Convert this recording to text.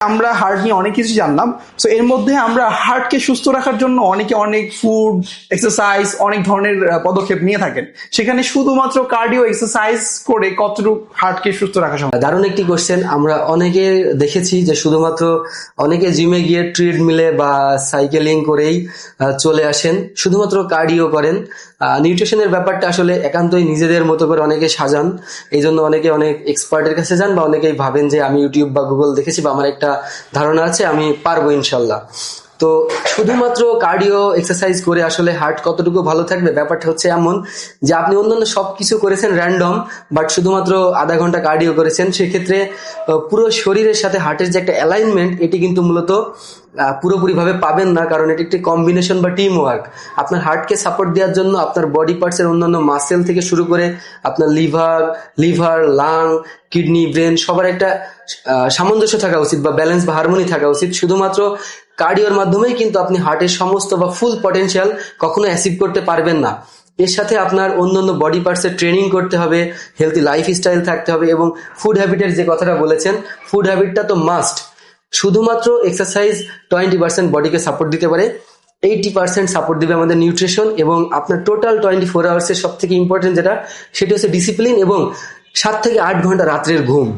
আমরা হার্ট নিয়ে অনেক কিছু জানলাম। সো এর মধ্যে আমরা হার্টকে সুস্থ রাখার জন্য অনেকে অনেক ফুড এক্সারসাইজ অনেক ধরনের পদক্ষেপ নিয়ে থাকেন। সেখানে শুধুমাত্র কার্ডিও এক্সারসাইজ করে কতটুকু হার্টকে সুস্থ রাখা সম্ভব? দারুণ একটি কোশ্চেন আমরা অনেকে দেখেছি যে শুধুমাত্র অনেকে জিমে গিয়ে ট্রেডমিলে বা সাইকেলিং করেই চলে আসেন। শুধুমাত্র কার্ডিও করেন। নিউট্রিশনের ব্যাপারটা আসলে একান্তই নিজেদের মতো করে অনেকে সাজান। এই জন্য অনেকে অনেক এক্সপার্টের কাছে যান বা অনেকেই ভাবেন যে আমি ইউটিউব বা গুগল দেখেছি বা আমার একটা ধারণা আছে, আমি পারব ইনশাল্লাহ। তো শুধুমাত্র কার্ডিও এক্সারসাইজ করে আসলে হার্ট কতটুকু ভালো থাকবে, ব্যাপারটা হচ্ছে এমন যে আপনি অন্যান্য সব কিছু করেছেন র্যান্ডম বাট শুধুমাত্র আধা ঘণ্টা কার্ডিও করেছেন, সেক্ষেত্রে পুরো শরীরের সাথে হার্টের যে একটা অ্যালাইনমেন্ট এটি কিন্তু মূলত পুরোপুরিভাবে পাবেন না, কারণ এটি একটি কম্বিনেশন বা টিম ওয়ার্ক আপনার হার্টকে সাপোর্ট দেওয়ার জন্য আপনার বডি পার্টসের অন্যান্য মাসেল থেকে শুরু করে আপনার liver liver lung kidney brain সবার একটা সামঞ্জস্য থাকা উচিত বা ব্যালেন্স বা হারমোনি থাকা উচিত। শুধুমাত্র কার্ডিওর মাধ্যমেই কিন্তু আপনি হার্টের সমস্ত বা ফুল পটেনশিয়াল কখনো অ্যাচিভ করতে পারবেন না। এর সাথে আপনার অন্যান্য বডি পার্টসের ট্রেনিং করতে হবে হেলদি লাইফ স্টাইল থাকতে হবে এবং ফুড হ্যাবিটের যে কথাটা বলেছেন ফুড হ্যাবিটটা তো মাস্ট শুধুমাত্র এক্সারসাইজ টোয়েন্টি পার্সেন্ট বডিকে সাপোর্ট দিতে পারে। এইটি পার্সেন্ট সাপোর্ট দিবে আমাদের নিউট্রিশন এবং আপনার টোটাল টোয়েন্টি ফোর আওয়ার্সের সব থেকে ইম্পর্টেন্ট যেটা, সেটি হচ্ছে ডিসিপ্লিন এবং সাত থেকে আট ঘণ্টা রাত্রের ঘুম।